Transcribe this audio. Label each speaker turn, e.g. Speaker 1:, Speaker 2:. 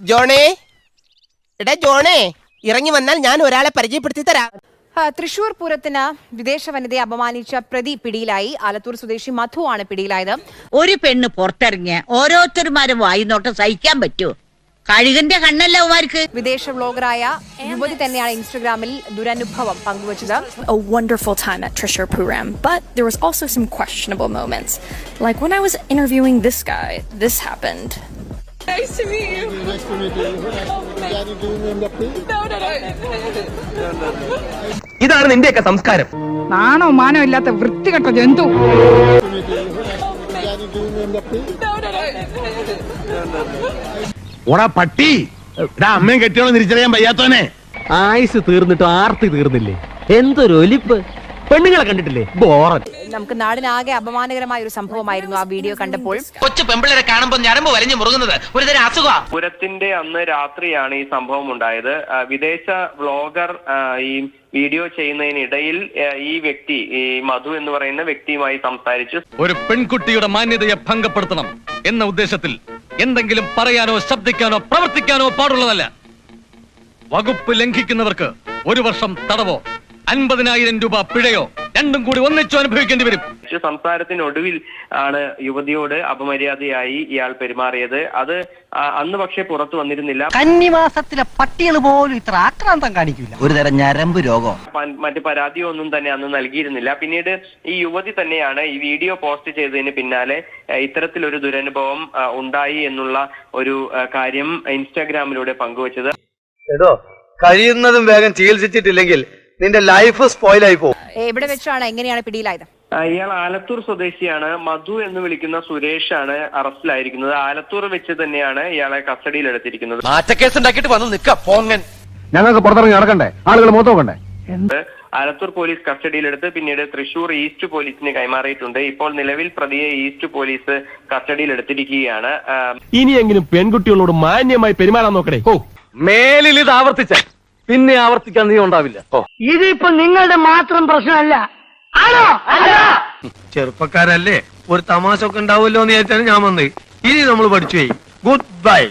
Speaker 1: ജോണേ. എടാ ജോണേ ഇറങ്ങി വന്നാൽ ഞാൻ ഒരാളെ പരിചയപ്പെടുത്തി തരാം.
Speaker 2: ആ, തൃശൂർ പൂരത്തിന് വിദേശ വനിതയെ അപമാനിച്ച പ്രതി പിടിയിലായി. ആലത്തൂർ സ്വദേശി മധു ആണ് പിടിയിലായത്.
Speaker 3: ഒരു പെണ്ണ് പുറത്തിറങ്ങിയ ഓരോരുത്തരുമാരും വായിന്നോട്ടം സഹിക്കാൻ പറ്റുമോ കഴുകന്റെ കണ്ണല്ല അവന്മാർക്ക്.
Speaker 2: വിദേശ വ്ലോഗറായ യുവതി തന്നെയാണ് ഇൻസ്റ്റഗ്രാമിൽ ദുരനുഭവം പങ്കുവച്ചത്.
Speaker 4: A wonderful time at Trisha Puram, but there was also some questionable moments. Like when I was interviewing this guy, this happened.
Speaker 5: ഇതാണ് നിന്റെയൊക്കെ സംസ്കാരം.
Speaker 6: നാണോ മാനോ ഇല്ലാത്ത വൃത്തികെട്ട ജന്തു.
Speaker 7: ഓടാ പട്ടി. ഇടാ അമ്മയും കെട്ടിയോളം തിരിച്ചറിയാൻ വയ്യാത്തോനെ
Speaker 5: ആയുസ് തീർന്നിട്ട് ആർത്തി തീർന്നില്ലേ? എന്തൊരു ഒലിപ്പ്. പെണ്ണുങ്ങളെ കണ്ടിട്ടില്ലേ? ബോറൻ.
Speaker 2: നമുക്ക് നാടിനാകെ അപമാനകരമായ ഒരു സംഭവമായിരുന്നു ആ വീഡിയോ കണ്ടപ്പോൾ.
Speaker 1: കൊച്ചു പെമ്പിള്ളേരെ കാണുമ്പോൾ ഞരമ്പ് വലഞ്ഞു മുറുകുന്നത്. ഒരുതരം അസുഖ
Speaker 8: പൂരത്തിന്റെ അന്ന് രാത്രിയാണ് ഈ സംഭവം ഉണ്ടായത്. വിദേശ വ്ളോഗർ ഈ വീഡിയോ ചെയ്യുന്നതിനിടയിൽ ഈ വ്യക്തി ഈ മധു എന്ന് പറയുന്ന വ്യക്തിയുമായി സംസാരിച്ചു.
Speaker 9: ഒരു പെൺകുട്ടിയുടെ മാന്യതയെ ഭംഗപ്പെടുത്തണം എന്ന ഉദ്ദേശത്തിൽ എന്തെങ്കിലും പറയാനോ ശബ്ദിക്കാനോ പ്രവർത്തിക്കാനോ പാടുള്ളതല്ല. വകുപ്പ് ലംഘിക്കുന്നവർക്ക് ഒരു വർഷം തടവോ? അൻപതിനായിരം രൂപ പിഴയോ? രണ്ടും കൂടി ഒന്നിച്ചു അനുഭവിക്കേണ്ടി വരും.
Speaker 8: സംസാരത്തിനൊടുവിൽ ആണ് യുവതിയോട് അപമര്യാദയായി ഇയാൾ പെരുമാറിയത്. അത് അന്ന് പക്ഷേ പുറത്തു വന്നിരുന്നില്ല.
Speaker 5: കന്നിവാസത്തിലെ പട്ടികൾ പോലും ഇത്ര ആക്രാന്തം കാണിക്കില്ല ഒരു തരം ഞരമ്പ് രോഗം.
Speaker 8: മറ്റു പരാതിയൊന്നും പരാതിയോ ഒന്നും തന്നെ അന്ന് നൽകിയിരുന്നില്ല. പിന്നീട് ഈ യുവതി തന്നെയാണ് ഈ വീഡിയോ പോസ്റ്റ് ചെയ്തതിന് പിന്നാലെ ഇത്തരത്തിലൊരു ദുരനുഭവം ഉണ്ടായി എന്നുള്ള ഒരു കാര്യം ഇൻസ്റ്റാഗ്രാമിലൂടെ പങ്കുവച്ചത്.
Speaker 10: കഴിയുന്നതും വേഗം ചികിത്സിച്ചിട്ടില്ലെങ്കിൽ നിന്റെ ലൈഫ് സ്പോയിലായി പോകും.
Speaker 2: എവിടെ വെച്ചാണ് എങ്ങനെയാണ് പിടിയിലായത്?
Speaker 8: ഇയാൾ ആലത്തൂർ സ്വദേശിയാണ്. മധു എന്ന് വിളിക്കുന്ന സുരേഷ് ആണ് അറസ്റ്റിലായിരിക്കുന്നത്. ആലത്തൂർ വെച്ച് തന്നെയാണ് ഇയാളെ കസ്റ്റഡിയിൽ എടുത്തിരിക്കുന്നത്
Speaker 5: മാറ്റക്കേസ് ഉണ്ടാക്കിയിട്ട് വന്ന് നിക്ക പോങ്ങൻ.
Speaker 7: ഞങ്ങൾക്ക് പുറത്തിറങ്ങി നടക്കണ്ടേ? ആളുകൾ മൊത്തം നോക്കണ്ടേ?
Speaker 8: ആലത്തൂർ പോലീസ് കസ്റ്റഡിയിലെടുത്ത് പിന്നീട് തൃശൂർ ഈസ്റ്റ് പോലീസിന് കൈമാറിയിട്ടുണ്ട്. ഇപ്പോൾ നിലവിൽ പ്രതിയെ ഈസ്റ്റ് പോലീസ് കസ്റ്റഡിയിലെടുത്തിരിക്കുകയാണ്.
Speaker 7: ഇനിയെങ്കിലും പെൺകുട്ടികളോട് മാന്യമായി പെരുമാറാൻ നോക്കണേ. ഓ
Speaker 5: മേലിൽ ഇത് ആവർത്തിച്ച പിന്നെ ആവർത്തിക്കാൻ നീ ഉണ്ടാവില്ല.
Speaker 6: ഇതിപ്പോ നിങ്ങളുടെ മാത്രം പ്രശ്നമല്ല. ആണോ?
Speaker 10: ചെറുപ്പക്കാരല്ലേ? ഒരു തമാശ ഒക്കെ ഉണ്ടാവുമല്ലോ എന്ന് വിചാരിച്ചാണ് ഞാൻ വന്നത്. ഇനി നമ്മൾ പഠിച്ചു പോയി. Good bye